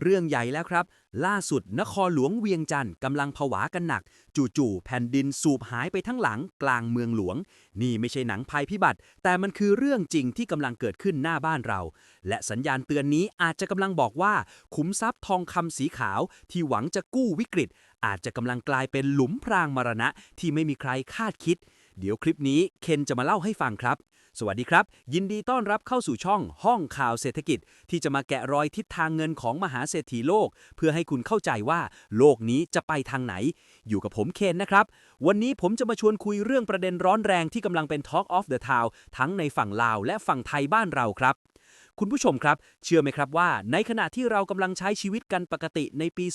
เรื่องใหญ่แล้วครับ ล่าสุดนครหลวงเวียงจันทร์กำลังผวากันหนัก จู่ๆแผ่นดินสูบหายไปทั้งหลังกลางเมืองหลวง นี่ไม่ใช่หนังภัยพิบัติ แต่มันคือเรื่องจริงที่กำลังเกิดขึ้นหน้าบ้านเรา และสัญญาณเตือนนี้อาจจะกำลังบอกว่า ขุมทรัพย์ทองคำสีขาวที่หวังจะกู้วิกฤต อาจจะกำลังกลายเป็นหลุมพรางมรณะที่ไม่มีใครคาดคิด เดี๋ยวคลิปนี้เคนจะมาเล่าให้ฟังครับ สวัสดีครับ ยินดีต้อนรับเข้าสู่ช่องห้องข่าวเศรษฐกิจ ที่จะมาแกะรอยทิศทางเงินของมหาเศรษฐีโลก เพื่อให้คุณเข้าใจว่าโลกนี้จะไปทางไหน อยู่กับผมเคนนะครับ วันนี้ผมจะมาชวนคุยเรื่องประเด็นร้อนแรงที่กำลังเป็น Talk of the Town ทั้งในฝั่งลาวและฝั่งไทยบ้านเราครับ คุณผู้ชมครับ เชื่อไหมครับว่า ในขณะที่เรากำลังใช้ชีวิตกันปกติในปี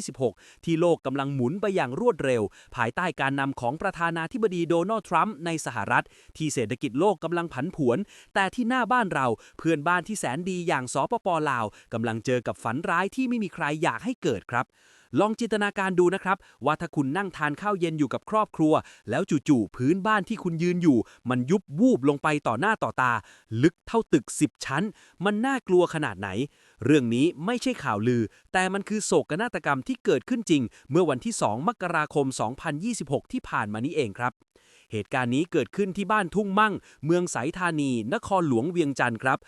2026 ที่โลกกำลังหมุนไปอย่างรวดเร็ว ภายใต้การนำของประธานาธิบดีโดนัลด์ทรัมป์ในสหรัฐ ที่เศรษฐกิจโลกกำลังผันผวน แต่ที่หน้าบ้านเราเพื่อนบ้านที่แสนดีอย่างสปปลาวกำลังเจอกับฝันร้ายที่ไม่มีใครอยากให้เกิดครับ ลองจินตนาการดูนะครับ ว่าถ้าคุณนั่งทานข้าวเย็นอยู่กับครอบครัว แล้วจู่ๆพื้นบ้านที่คุณยืนอยู่ มันยุบวูบลงไปต่อหน้าต่อตา ลึกเท่าตึก 10 ชั้น มันน่ากลัวขนาดไหน เรื่องนี้ไม่ใช่ข่าวลือ แต่มันคือโศกนาฏกรรมที่เกิดขึ้นจริง เมื่อวันที่ 2 มกราคม 2026 ที่ผ่านมานี้เองครับ เหตุการณ์นี้เกิดขึ้นที่บ้านทุ่งมั่ง เมืองสายธานี นครหลวงเวียงจันทร์ครับ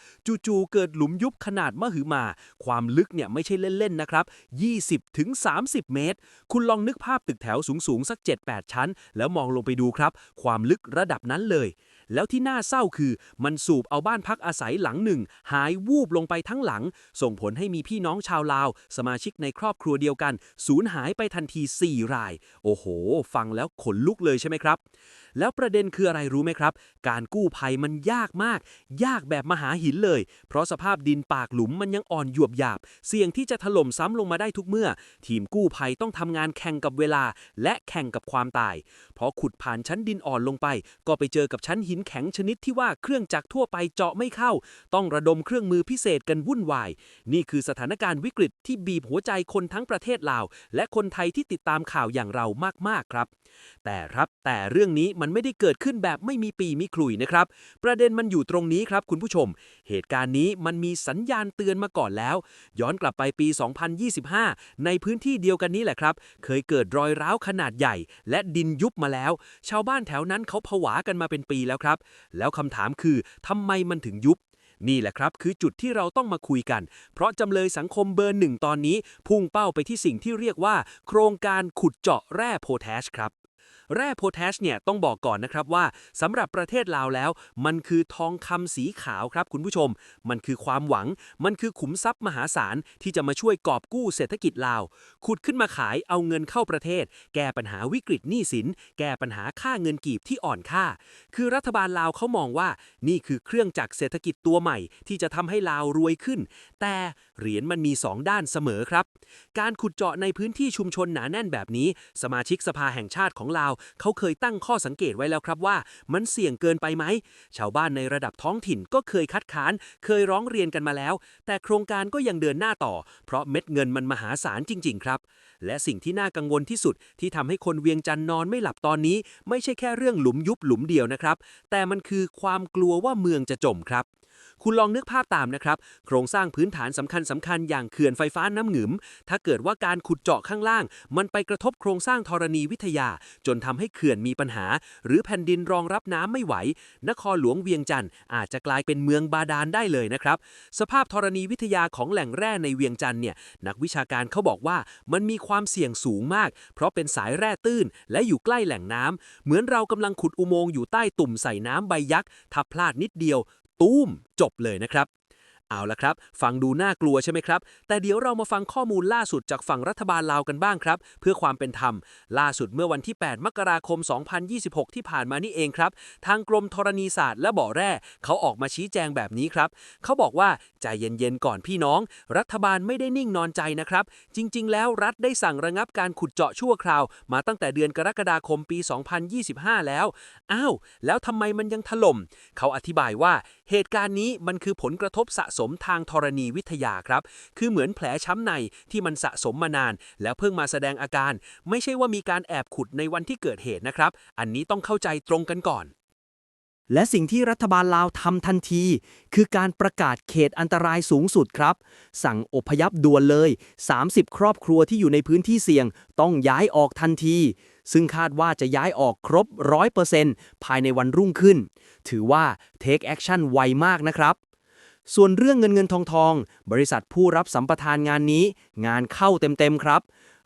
จู่ๆเกิดหลุมยุบขนาดมหึมา ความลึกเนี่ยไม่ใช่เล่น ๆ นะครับ 20ถึง30 เมตร คุณลองนึกภาพตึกแถวสูง ๆ สัก 7-8 ชั้น แล้วมองลงไปดูครับ ความลึกระดับนั้นเลย แล้วที่น่าเศร้าคือ มันสูบเอาบ้านพักอาศัยหลังหนึ่ง หายวูบลงไปทั้งหลัง ส่งผลให้มีพี่น้องชาวลาว สมาชิกในครอบครัวเดียวกัน สูญหายไปทันที 4 ราย โอ้โห ฟังแล้วขนลุกเลยใช่ไหมครับ แล้วประเด็นคืออะไรรู้ไหมครับ การกู้ภัยมันยากมาก ยากแบบมหาหินเลย เพราะสภาพดินปากหลุมมันยังอ่อนหยวบหยาบ เสี่ยงที่จะถล่มซ้ำลงมาได้ทุกเมื่อ ทีมกู้ภัยต้องทำงานแข่งกับเวลา และแข่งกับความตาย เพราะขุดผ่านชั้นดินอ่อนลงไป ก็ไปเจอกับชั้นหินแข็งชนิดที่ว่าเครื่องจักรทั่วไปเจาะไม่เข้า ต้องระดมเครื่องมือพิเศษกันวุ่นวาย นี่คือสถานการณ์วิกฤตที่บีบหัวใจคนทั้งประเทศลาว และคนไทยที่ติดตามข่าวอย่างเรามากๆครับ แต่ครับแต่เรื่องนี้มันไม่ได้เกิดขึ้นแบบไม่มีปีมีขลุ่ยนะครับ ประเด็นมันอยู่ตรงนี้ครับคุณผู้ชม เหตุการณ์นี้มันมีสัญญาณเตือนมาก่อนแล้ว ย้อนกลับไปปี 2025 ในพื้นที่เดียวกันนี้แหละครับ เคยเกิดรอยร้าวขนาดใหญ่ และดินยุบมาแล้ว ชาวบ้านแถวนั้นเขาผวากันมาเป็นปีแล้วครับแล้วคำถามคือทำไมมันถึงยุบ นี่แหละครับคือจุดที่เราต้องมาคุยกัน เพราะจำเลยสังคมเบอร์หนึ่งตอนนี้ พุ่งเป้าไปที่สิ่งที่เรียกว่า โครงการขุดเจาะแร่โพแทสครับ แร่โพแทสเนี่ยต้องบอกก่อนนะครับว่าสำหรับประเทศลาวแล้ว มันคือทองคำสีขาวครับคุณผู้ชม มันคือความหวัง มันคือขุมทรัพย์มหาศาลที่จะมาช่วยกอบกู้เศรษฐกิจลาว ขุดขึ้นมาขายเอาเงินเข้าประเทศ แก้ปัญหาวิกฤตหนี้สิน แก้ปัญหาค่าเงินกีบที่อ่อนค่า คือรัฐบาลลาวเขามองว่า นี่คือเครื่องจักรเศรษฐกิจตัวใหม่ ที่จะทำให้ลาวรวยขึ้น แต่เหรียญมันมีสองด้านเสมอครับ การขุดเจาะในพื้นที่ชุมชนหนาแน่นแบบนี้ สมาชิกสภาแห่งชาติของลาวเขาเคยตั้งข้อสังเกตไว้แล้วครับว่า มันเสี่ยงเกินไปไหม ชาวบ้านในระดับท้องถิ่นก็เคยคัดค้าน เคยร้องเรียนกันมาแล้ว แต่โครงการก็ยังเดินหน้าต่อ เพราะเม็ดเงินมันมหาศาลจริง ๆ ครับ และสิ่งที่น่ากังวลที่สุดที่ทำให้คนเวียงจันทร์นอนไม่หลับตอนนี้ ไม่ใช่แค่เรื่องหลุมยุบหลุมเดียวนะครับ แต่มันคือความกลัวว่าเมืองจะจมครับคุณลองนึกภาพตามนะครับ โครงสร้างพื้นฐานสำคัญสำคัญอย่างเขื่อนไฟฟ้าน้ำหงึม ถ้าเกิดว่าการขุดเจาะข้างล่าง มันไปกระทบโครงสร้างธรณีวิทยา จนททำให้เขื่อนมีปัญหา หรือแผ่นดินรองรับน้ำไม่ไหว นครหลวงเวียงจันทร์อาจจะกลายเป็นเมืองบาดาลได้เลยนะครับ สภาพธรณีวิทยาของแหล่งแร่ในเวียงจันทร์เนี่ยนักวิชาการเขาบอกว่ามันมีความเสี่ยงสูงมาก เพราะเป็นสายแร่ตื้น และอยู่ใกล้แหล่งน้ำเหมือนเรากำลังขุดอุโมงค์อยู่ใต้ตุ่มใส่น้ำใบยักษ์ถ้าพลาดนิดเดียว ตูมจบเลยนะครับ เอาละครับ ฟังดูน่ากลัวใช่ไหมครับ แต่เดี๋ยวเรามาฟังข้อมูลล่าสุดจากฝั่งรัฐบาลลาวกันบ้างครับ เพื่อความเป็นธรรม ล่าสุดเมื่อวันที่ 8 มกราคม 2026 ที่ผ่านมานี่เองครับ ทางกรมธรณีศาสตร์และบ่อแร่ เขาออกมาชี้แจงแบบนี้ครับ เขาบอกว่า ใจเย็นๆก่อนพี่น้อง รัฐบาลไม่ได้นิ่งนอนใจนะครับ จริง ๆ แล้วรัฐได้สั่งระงับการขุดเจาะชั่วคราว มาตั้งแต่เดือนกรกฎาคมปี 2025 แล้ว อ้าว แล้วทำไมมันยังถล่ม เขาอธิบายว่าเหตุการณ์นี้มันคือผลกระทบสะสมทางธรณีวิทยาครับ คือเหมือนแผลช้ำในที่มันสะสมมานาน แล้วเพิ่งมาแสดงอาการ ไม่ใช่ว่ามีการแอบขุดในวันที่เกิดเหตุนะครับ อันนี้ต้องเข้าใจตรงกันก่อน และสิ่งที่รัฐบาลลาวทำทันที คือการประกาศเขตอันตรายสูงสุดครับ สั่งอพยพด่วนเลย 30 ครอบครัวที่อยู่ในพื้นที่เสี่ยง ต้องย้ายออกทันที ซึ่งคาดว่าจะย้ายออกครบ 100%ภายในวันรุ่งขึ้น ถือว่า take action ไวมากนะครับ ส่วนเรื่องเงินเงินทองทอง บริษัทผู้รับสัมปทานงานนี้ งานเข้าเต็มๆครับ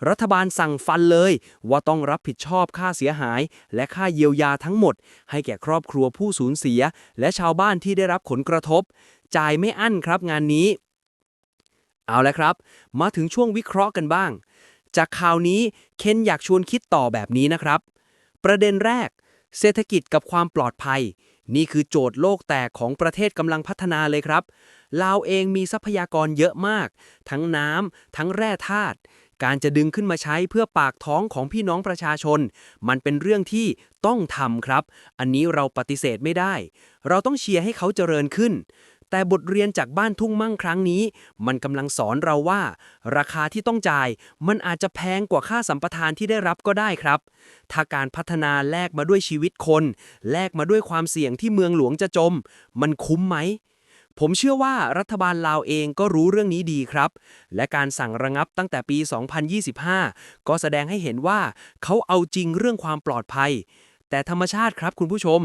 รัฐบาลสั่งฟันเลย ว่าต้องรับผิดชอบค่าเสียหาย และค่าเยียวยาทั้งหมด ให้แก่ครอบครัวผู้สูญเสีย และชาวบ้านที่ได้รับผลกระทบ จ่ายไม่อั้นครับงานนี้ เอาละครับ มาถึงช่วงวิเคราะห์กันบ้าง จากข่าวนี้เคนอยากชวนคิดต่อแบบนี้นะครับ ประเด็นแรก เศรษฐกิจกับความปลอดภัย นี่คือโจทย์โลกแตกของประเทศกำลังพัฒนาเลยครับ ลาวเองมีทรัพยากรเยอะมาก ทั้งน้ำ ทั้งแร่ธาตุ การจะดึงขึ้นมาใช้เพื่อปากท้องของพี่น้องประชาชน มันเป็นเรื่องที่ต้องทำครับ อันนี้เราปฏิเสธไม่ได้ เราต้องเชียร์ให้เขาเจริญขึ้น แต่บทเรียนจากบ้านทุ่งมั่งครั้งนี้ มันกำลังสอนเราว่า ราคาที่ต้องจ่าย มันอาจจะแพงกว่าค่าสัมปทานที่ได้รับก็ได้ครับ ถ้าการพัฒนาแลกมาด้วยชีวิตคน แลกมาด้วยความเสี่ยงที่เมืองหลวงจะจม มันคุ้มไหมผมเชื่อว่ารัฐบาลลาวเองก็รู้เรื่องนี้ดีครับ และการสั่งระงับตั้งแต่ปี 2025 ก็แสดงให้เห็นว่าเขาเอาจริงเรื่องความปลอดภัย แต่ธรรมชาติครับคุณผู้ชม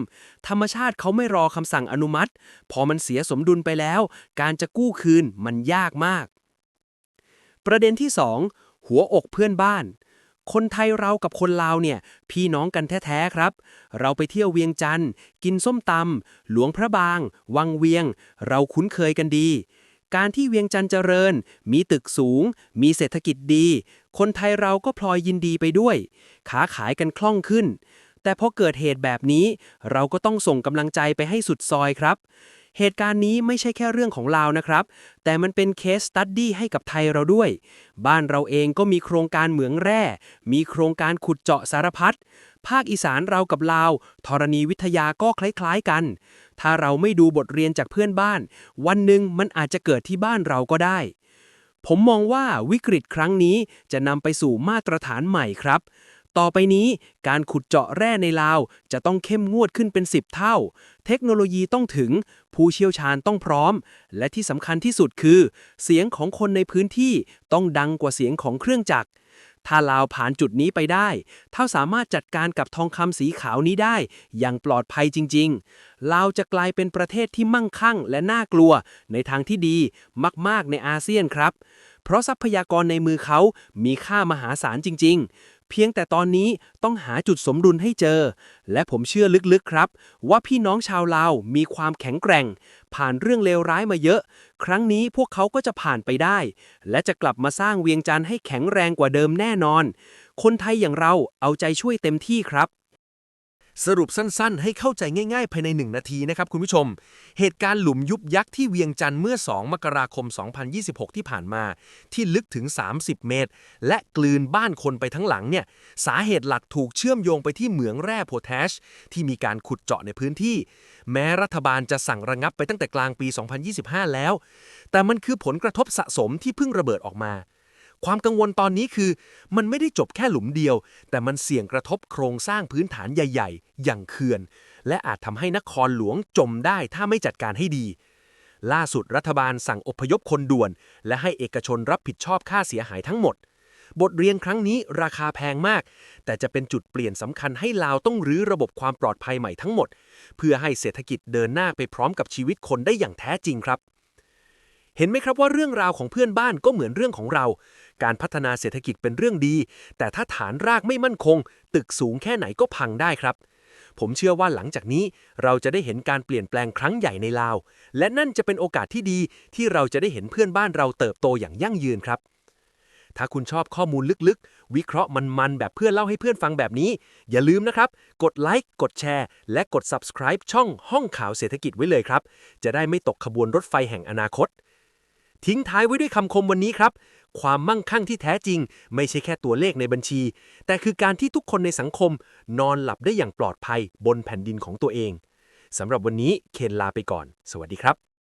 ธรรมชาติเขาไม่รอคำสั่งอนุมัติ พอมันเสียสมดุลไปแล้ว การจะกู้คืนมันยากมาก ประเด็นที่ 2 หัวอกเพื่อนบ้าน คนไทยเรากับคนลาวเนี่ย พี่น้องกันแท้ๆครับ เราไปเที่ยวเวียงจันทร์ กินส้มตำหลวงพระบาง วังเวียง เราคุ้นเคยกันดีการที่เวียงจันทร์เจริญ มีตึกสูง มีเศรษฐกิจดี คนไทยเราก็พลอยยินดีไปด้วยค้าขายกันคล่องขึ้น แต่พอเกิดเหตุแบบนี้ เราก็ต้องส่งกำลังใจไปให้สุดซอยครับ เหตุการณ์นี้ไม่ใช่แค่เรื่องของลาวนะครับ แต่มันเป็นเคสตัดดี้ให้กับไทยเราด้วย บ้านเราเองก็มีโครงการเหมืองแร่ มีโครงการขุดเจาะสารพัดภาคอีสานเรากับลาวธรณีวิทยาก็คล้ายๆกัน ถ้าเราไม่ดูบทเรียนจากเพื่อนบ้าน วันหนึ่งมันอาจจะเกิดที่บ้านเราก็ได้ ผมมองว่าวิกฤตครั้งนี้จะนำไปสู่มาตรฐานใหม่ครับ ต่อไปนี้การขุดเจาะแร่ในลาว จะต้องเข้มงวดขึ้นเป็น 10 เท่า เทคโนโลยีต้องถึง ผู้เชี่ยวชาญต้องพร้อม และที่สำคัญที่สุดคือ เสียงของคนในพื้นที่ต้องดังกว่าเสียงของเครื่องจักร ถ้าลาวผ่านจุดนี้ไปได้ ถ้าสามารถจัดการกับทองคำสีขาวนี้ได้ อย่างปลอดภัยจริง ๆ ลาวจะกลายเป็นประเทศที่มั่งคั่งและน่ากลัว ในทางที่ดีมาก ๆ ในอาเซียนครับ เพราะทรัพยากรในมือเขามีค่ามหาศาลจริง ๆ เพียงแต่ตอนนี้ต้องหาจุดสมดุลให้เจอ และผมเชื่อลึกๆครับ ว่าพี่น้องชาวลาวมีความแข็งแกร่ง ผ่านเรื่องเลวร้ายมาเยอะ ครั้งนี้พวกเขาก็จะผ่านไปได้ และจะกลับมาสร้างเวียงจันทร์ให้แข็งแรงกว่าเดิมแน่นอน คนไทยอย่างเราเอาใจช่วยเต็มที่ครับ สรุปสั้นๆ ให้เข้าใจง่ายๆ ภายใน 1 นาทีนะครับคุณผู้ชม เหตุการณ์หลุมยุบยักษ์ที่เวียงจันทร์เมื่อ 2 มกราคม 2026 ที่ผ่านมา ที่ลึกถึง 30 เมตร และกลืนบ้านคนไปทั้งหลังเนี่ย สาเหตุหลักถูกเชื่อมโยงไปที่เหมืองแร่โพแทสที่มีการขุดเจาะในพื้นที่ แม้รัฐบาลจะสั่งระงับไปตั้งแต่กลางปี 2025 แล้ว แต่มันคือผลกระทบสะสมที่เพิ่งระเบิดออกมา ความกังวลตอนนี้คือ มันไม่ได้จบแค่หลุมเดียว แต่มันเสี่ยงกระทบโครงสร้างพื้นฐานใหญ่ ๆ อย่างเขื่อน และอาจทำให้นครหลวงจมได้ถ้าไม่จัดการให้ดี ล่าสุดรัฐบาลสั่งอพยพคนด่วน และให้เอกชนรับผิดชอบค่าเสียหายทั้งหมด บทเรียนครั้งนี้ราคาแพงมาก แต่จะเป็นจุดเปลี่ยนสำคัญให้ลาวต้องรื้อระบบความปลอดภัยใหม่ทั้งหมด เพื่อให้เศรษฐกิจเดินหน้าไปพร้อมกับชีวิตคนได้อย่างแท้จริงครับเห็นไหมครับว่าเรื่องราวของเพื่อนบ้านก็เหมือนเรื่องของเรา การพัฒนาเศรษฐกิจเป็นเรื่องดี แต่ถ้าฐานรากไม่มั่นคง ตึกสูงแค่ไหนก็พังได้ครับ ผมเชื่อว่าหลังจากนี้เราจะได้เห็นการเปลี่ยนแปลงครั้งใหญ่ในลาว และนั่นจะเป็นโอกาสที่ดีที่เราจะได้เห็นเพื่อนบ้านเราเติบโตอย่างยั่งยืนครับ ถ้าคุณชอบข้อมูลลึกๆ วิเคราะห์มันๆแบบเพื่อนเล่าให้เพื่อนฟังแบบนี้ อย่าลืมนะครับ กดไลค์กดแชร์ และกด subscribe ช่องห้องข่าวเศรษฐกิจไว้เลยครับ จะได้ไม่ตกขบวนรถไฟแห่งอนาคตทิ้งท้ายไว้ด้วยคำคมวันนี้ครับ ความมั่งคั่งที่แท้จริง ไม่ใช่แค่ตัวเลขในบัญชี แต่คือการที่ทุกคนในสังคม นอนหลับได้อย่างปลอดภัยบนแผ่นดินของตัวเองสำหรับวันนี้เคนลาไปก่อน สวัสดีครับ